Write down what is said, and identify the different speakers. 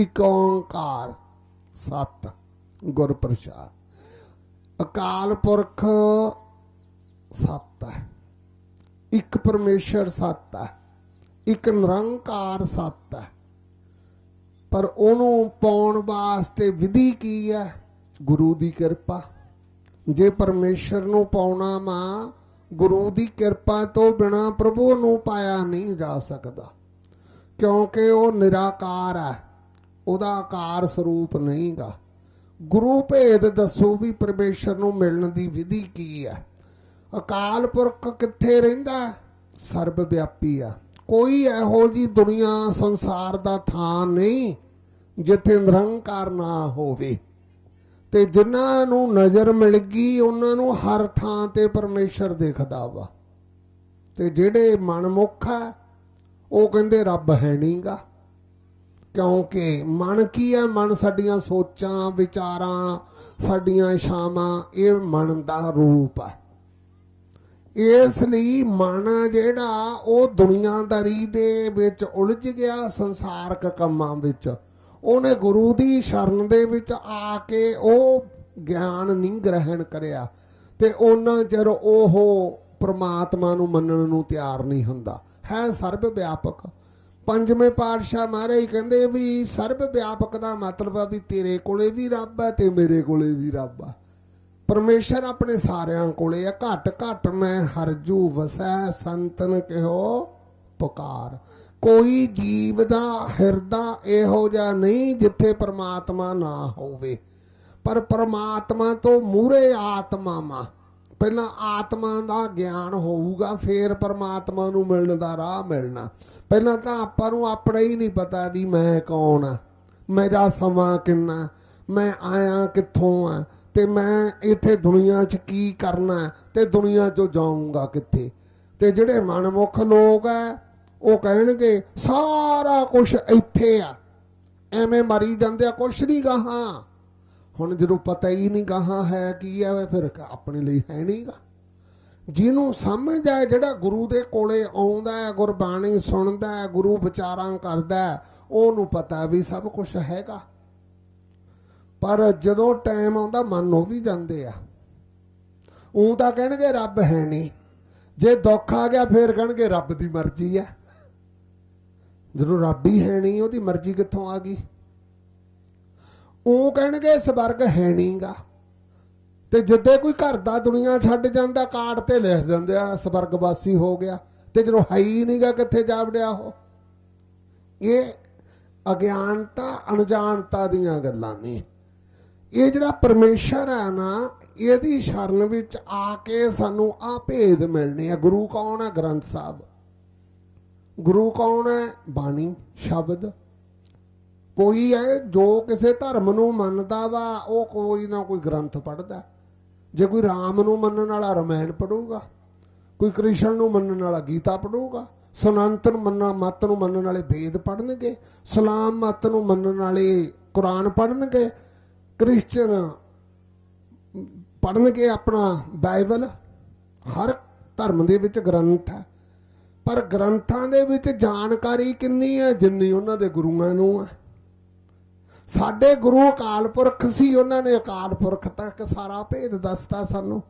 Speaker 1: ਇਕ ਓੰਕਾਰ ਸਤ, ਗੁਰ ਪ੍ਰਸਾਦ। ਅਕਾਲ ਪੁਰਖ ਸਤ ਹੈ, ਇੱਕ ਪਰਮੇਸ਼ਰ ਸਤ ਹੈ, ਇੱਕ ਨਿਰੰਕਾਰ ਸਤ ਹੈ। ਪਰ ਉਹਨੂੰ ਪਾਉਣ ਵਾਸਤੇ ਵਿਧੀ ਕੀ ਹੈ? ਗੁਰੂ ਦੀ ਕਿਰਪਾ। ਜੇ ਪਰਮੇਸ਼ਰ ਨੂੰ ਪਾਉਣਾ ਮਾਂ, ਗੁਰੂ ਦੀ ਕਿਰਪਾ ਤੋਂ ਬਿਨਾ ਪ੍ਰਭੂ ਨੂੰ ਪਾਇਆ ਨਹੀਂ ਜਾ ਸਕਦਾ, ਕਿਉਂਕਿ ਉਹ ਨਿਰਾਕਾਰ ਹੈ। ਉਹਦਾ ਆਕਾਰ ਸਰੂਪ ਨਹੀਂਗਾ। ਗੁਰੂ ਭੇਦ ਦੱਸੋ ਵੀ ਪਰਮੇਸ਼ਰ ਨੂੰ ਮਿਲਣ ਦੀ ਵਿਧੀ ਕੀ ਹੈ? ਅਕਾਲ ਪੁਰਖ ਕਿੱਥੇ ਰਹਿੰਦਾ? ਸਰਬ ਵਿਆਪੀ ਆ। ਕੋਈ ਇਹੋ ਜੀ ਦੁਨੀਆ, ਸੰਸਾਰ ਦਾ ਥਾਂ ਨਹੀਂ ਜਿੱਥੇ ਨਿਰੰਕਾਰ ਨਾ ਹੋਵੇ। ਤੇ ਜਿਨ੍ਹਾਂ ਨੂੰ ਨਜ਼ਰ ਮਿਲ ਗਈ, ਉਹਨਾਂ ਨੂੰ ਹਰ ਥਾਂ ਤੇ ਪਰਮੇਸ਼ਰ ਦਿਖਦਾ ਵਾ। ਤੇ ਜਿਹੜੇ ਮਨਮੁੱਖ ਆ, ਉਹ ਕਹਿੰਦੇ ਰੱਬ ਹੈ ਨਹੀਂਗਾ ਕਿਉਂਕਿ ਮਨ ਕੀ ਹੈ? ਮਨ ਸਾਡੀਆਂ ਸੋਚਾਂ, ਵਿਚਾਰਾਂ, ਸਾਡੀਆਂ ਇਛਾਵਾਂ, ਇਹ ਮਨ ਦਾ ਰੂਪ ਹੈ। ਇਸ ਲਈ ਮਨ ਜਿਹੜਾ, ਉਹ ਦੁਨੀਆਦਾਰੀ ਦੇ ਵਿੱਚ ਉਲਝ ਗਿਆ ਸੰਸਾਰਕ ਕੰਮਾਂ ਵਿੱਚ। ਉਹਨੇ ਗੁਰੂ ਦੀ ਸ਼ਰਨ ਦੇ ਵਿੱਚ ਆ ਕੇ ਉਹ ਗਿਆਨ ਨਹੀਂ ਗ੍ਰਹਿਣ ਕਰਿਆ ਤੇ ਉਹਨਾਂ ਚਿਰ ਉਹ ਪ੍ਰਮਾਤਮਾ ਨੂੰ ਮੰਨਣ ਨੂੰ ਤਿਆਰ ਨਹੀਂ ਹੁੰਦਾ। ਹੈ ਸਰਬ ਵਿਆਪਕ। ਪੰਜਵੇਂ ਪਾਤਸ਼ਾਹ ਮਹਾਰਾਜ ਕਹਿੰਦੇ ਵੀ ਸਰਬ ਵਿਆਪਕ ਦਾ ਮਤਲਬ ਆ ਵੀ ਤੇਰੇ ਕੋਲੇ ਵੀ ਰੱਬ ਹੈ ਤੇ ਮੇਰੇ ਕੋਲੇ ਵੀ ਰੱਬ ਆ। ਪਰਮੇਸ਼ਰ ਆਪਣੇ ਸਾਰਿਆਂ ਕੋਲੇ ਆ। ਘਟ ਘਟ ਮੈਂ ਹਰਜੂ ਵਸੈ, ਸੰਤਨ ਕਿਹੋ ਪੁਕਾਰ। ਕੋਈ ਜੀਵ ਦਾ ਹਿਰਦਾ ਇਹੋ ਜਿਹਾ ਨਹੀਂ ਜਿੱਥੇ ਪਰਮਾਤਮਾ ਨਾ ਹੋਵੇ। ਪਰ ਪਰਮਾਤਮਾ ਤੋਂ ਮੂਰੇ ਆਤਮਾ ਮਾ ਪਹਿਲਾਂ ਆਤਮਾ ਦਾ ਗਿਆਨ ਹੋਊਗਾ, ਫੇਰ ਪਰਮਾਤਮਾ ਨੂੰ ਮਿਲਣ ਦਾ ਰਾਹ ਮਿਲਣਾ। ਪਹਿਲਾਂ ਤਾਂ ਆਪਾਂ ਨੂੰ ਆਪਣਾ ਹੀ ਨਹੀਂ ਪਤਾ ਵੀ ਮੈਂ ਕੌਣ ਆ, ਮੇਰਾ ਸਮਾਂ ਕਿੰਨਾ ਮੈਂ ਆਇਆ ਕਿੱਥੋਂ ਆ, ਤੇ ਮੈਂ ਇੱਥੇ ਦੁਨੀਆ 'ਚ ਕੀ ਕਰਨਾ ਤੇ ਦੁਨੀਆ 'ਚੋਂ ਜਾਊਂਗਾ ਕਿੱਥੇ? ਤੇ ਜਿਹੜੇ ਮਨਮੁਖ ਲੋਕ ਆ, ਉਹ ਕਹਿਣਗੇ, ਸਾਰਾ ਕੁਝ ਇੱਥੇ ਆ। ਐਵੇਂ ਮਰੀ ਜਾਂਦੇ ਆ, ਕੁਛ ਨਹੀਂ ਗਾਹਾਂ ਹੁਣ ਜਦੋਂ ਪਤਾ ਹੀ ਨਹੀਂ ਗਾਹਾਂ ਹੈ ਕੀ ਹੈ ਫਿਰ ਆਪਣੇ ਲਈ ਹੈ ਨਹੀਂਗਾ। ਜਿਹਨੂੰ ਸਮਝ ਆ ਜਿਹੜਾ ਗੁਰੂ ਦੇ ਕੋਲੇ ਆਉਂਦਾ ਹੈ, ਗੁਰਬਾਣੀ ਸੁਣਦਾ ਹੈ, ਗੁਰੂ ਵਿਚਾਰਾਂ ਕਰਦਾ ਉਹਨੂੰ ਪਤਾ ਵੀ ਸਭ ਕੁਝ ਹੈਗਾ। ਪਰ ਜਦੋਂ ਟਾਈਮ ਆਉਂਦਾ, ਮਨ ਹੋ ਵੀ ਜਾਂਦੇ ਆ। ਉਹ ਤਾਂ ਕਹਿਣਗੇ ਰੱਬ ਹੈ ਨਹੀਂ। ਜੇ ਦੁੱਖ ਆ ਗਿਆ, ਫੇਰ ਕਹਿਣਗੇ ਰੱਬ ਦੀ ਮਰਜ਼ੀ ਆ ਜਦੋਂ ਰੱਬ ਹੀ ਹੈ ਨਹੀਂ, ਉਹਦੀ ਮਰਜ਼ੀ ਕਿੱਥੋਂ ਆ ਗਈ? ਉਹ ਕਹਿਣਗੇ ਸਵਰਗ ਹੈ ਨਹੀਂਗਾ। ਤੇ ਜਿੱਦੇ ਕੋਈ ਘਰ ਦਾ ਦੁਨੀਆ ਛੱਡ ਜਾਂਦਾ, ਕਾਰਡ ਤੇ ਲਿਖ ਦਿੰਦੇ ਆ ਸਵਰਗ ਵਾਸੀ ਹੋ ਗਿਆ। ਤੇ ਜਦੋਂ ਹੈ ਹੀ ਨਹੀਂਗਾ ਕਿੱਥੇ ਜਾ ਵੜਿਆ ਉਹ। ਇਹ ਅਗਿਆਨਤਾ, ਅਣਜਾਣਤਾ ਦੀਆਂ ਗੱਲਾਂ ਨੇ। ਇਹ ਜਿਹੜਾ ਪਰਮੇਸ਼ਰ ਹੈ ਨਾ, ਇਹਦੀ ਸ਼ਰਨ ਵਿੱਚ ਆ ਕੇ ਸਾਨੂੰ ਆ ਭੇਦ ਮਿਲਨੇ ਆ। ਗੁਰੂ ਕੌਣ ਹੈ? ਗ੍ਰੰਥ ਸਾਹਿਬ। ਗੁਰੂ ਕੌਣ ਹੈ? ਬਾਣੀ, ਸ਼ਬਦ। ਕੋਈ ਹੈ ਜੋ ਕਿਸੇ ਧਰਮ ਨੂੰ ਮੰਨਦਾ ਵਾ, ਉਹ ਕੋਈ ਨਾ ਕੋਈ ਗ੍ਰੰਥ ਪੜ੍ਹਦਾ। ਜੇ ਕੋਈ ਰਾਮ ਨੂੰ ਮੰਨਣ ਵਾਲਾ ਰਮਾਇਣ ਪੜੂਗਾ ਕੋਈ ਕ੍ਰਿਸ਼ਨ ਨੂੰ ਮੰਨਣ ਵਾਲਾ ਗੀਤਾ ਪੜੂਗਾ ਸਨਾਤਨ ਮੰਨਣਾ, ਮਤ ਨੂੰ ਮੰਨਣ ਵਾਲੇ ਵੇਦ ਪੜਨਗੇ ਸਲਾਮ ਮਤ ਨੂੰ ਮੰਨਣ ਵਾਲੇ ਕੁਰਾਨ ਪੜਨਗੇ ਕ੍ਰਿਸਚਨ ਪੜਨਗੇ ਆਪਣਾ ਬਾਈਬਲ, ਹਰ ਧਰਮ ਦੇ ਵਿੱਚ ਗ੍ਰੰਥ ਹੈ। ਪਰ ਗ੍ਰੰਥਾਂ ਦੇ ਵਿੱਚ ਜਾਣਕਾਰੀ ਕਿੰਨੀ ਹੈ, ਜਿੰਨੀ ਉਹਨਾਂ ਦੇ ਗੁਰੂਆਂ ਨੂੰ ਹੈ। ਸਾਡੇ ਗੁਰੂ ਅਕਾਲ ਪੁਰਖ ਸੀ ਉਹਨਾਂ ਨੇ ਅਕਾਲ ਪੁਰਖ ਤੱਕ ਸਾਰਾ ਭੇਦ ਦੱਸਤਾ ਸਾਨੂੰ।